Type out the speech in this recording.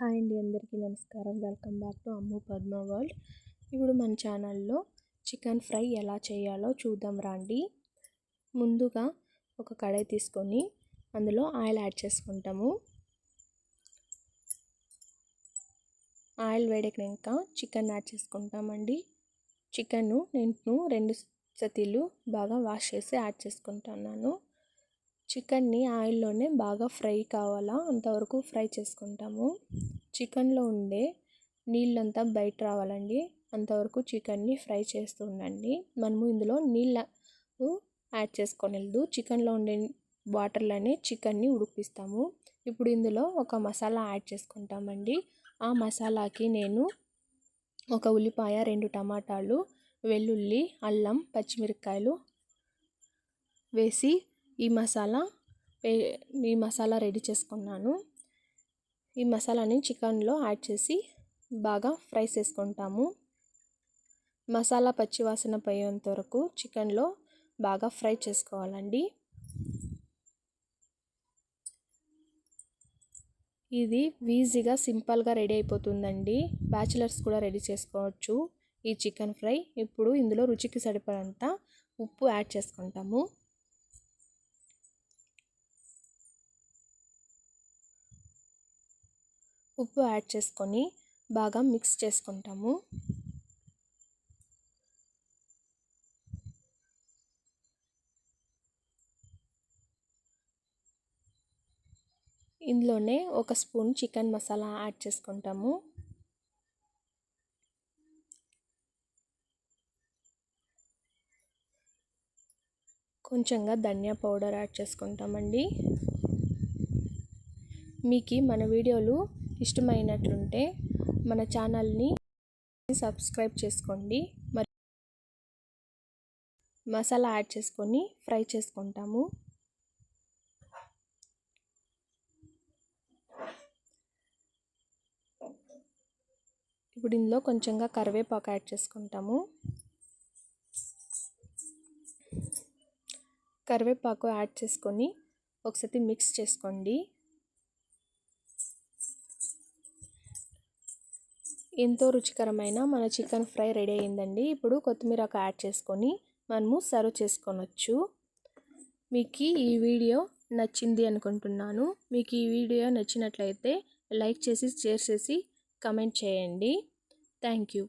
Hi అండి అందరికీ నమస్కారం. Welcome back to Ammu Padma world. ఇప్పుడు మన ఛానల్లో చికెన్ ఫ్రై ఎలా చేయాలో చూద్దాం రండి. ముందుగా ఒక కడాయి తీసుకొని అందులో ఆయిల్ యాడ్ చేసుకుంటాము. ఆయిల్ వేడెక్కినాక చికెన్ యాడ్ చేసుకుంటామండి. చికెన్ను నేను రెండు సతీలు బాగా వాష్ చేసి యాడ్ చేసుకుంటున్నాను. చికెన్ని ఆయిల్లోనే బాగా ఫ్రై కావాలా? అంతవరకు ఫ్రై చేసుకుంటాము. చికెన్లో ఉండే నీళ్ళంతా బయట రావాలండి. అంతవరకు చికెన్ని ఫ్రై చేస్తూ ఉండండి. మనము ఇందులో నీళ్ళ యాడ్ చేసుకోలేదు చికెన్లో ఉండే వాటర్లోనే చికెన్ని ఉడికిస్తాము ఇప్పుడు ఇందులో ఒక మసాలా యాడ్ చేసుకుంటామండి. ఆ మసాలాకి నేను ఒక ఉల్లిపాయ రెండు టమాటాలు వెల్లుల్లి అల్లం పచ్చిమిరపకాయలు వేసి ఈ మసాలా ఈ మసాలా రెడీ చేసుకున్నాను. ఈ మసాలాని చికెన్లో యాడ్ చేసి బాగా ఫ్రై చేసుకుంటాము. మసాలా పచ్చివాసన పోయేంత వరకు చికెన్లో బాగా ఫ్రై చేసుకోవాలండి. ఇది ఈజీగా సింపుల్గా రెడీ అయిపోతుందండి. బ్యాచిలర్స్ కూడా రెడీ చేసుకోవచ్చు ఈ చికెన్ ఫ్రై. ఇప్పుడు ఇందులో రుచికి సరిపడంత ఉప్పు యాడ్ చేసుకుంటాము. ఉప్పు యాడ్ చేసుకొని బాగా మిక్స్ చేసుకుంటాము. ఇందులోనే ఒక స్పూన్ చికెన్ మసాలా యాడ్ చేసుకుంటాము. కొంచెంగా ధనియా పౌడర్ యాడ్ చేసుకుంటామండి. మీకు మన వీడియోలు ఇష్టమైనట్లుంటే మన ఛానల్ని సబ్స్క్రైబ్ చేసుకోండి. మరి మసాలా యాడ్ చేసుకొని ఫ్రై చేసుకుంటాము. ఇప్పుడు ఇందులో కొంచెంగా కరివేపాకు యాడ్ చేసుకుంటాము. కరివేపాకు యాడ్ చేసుకొని ఒకసారి మిక్స్ చేసుకోండి. ఎంతో రుచికరమైన మన చికెన్ ఫ్రై రెడీ అయిందండి ఇప్పుడు కొత్తిమీర ఒక యాడ్ చేసుకొని మనము సర్వ్ చేసుకోవచ్చు మీకు ఈ వీడియో నచ్చింది అనుకుంటున్నాను. మీకు ఈ వీడియో నచ్చినట్లయితే లైక్ చేసి షేర్ చేసి కమెంట్ చేయండి. Thank you.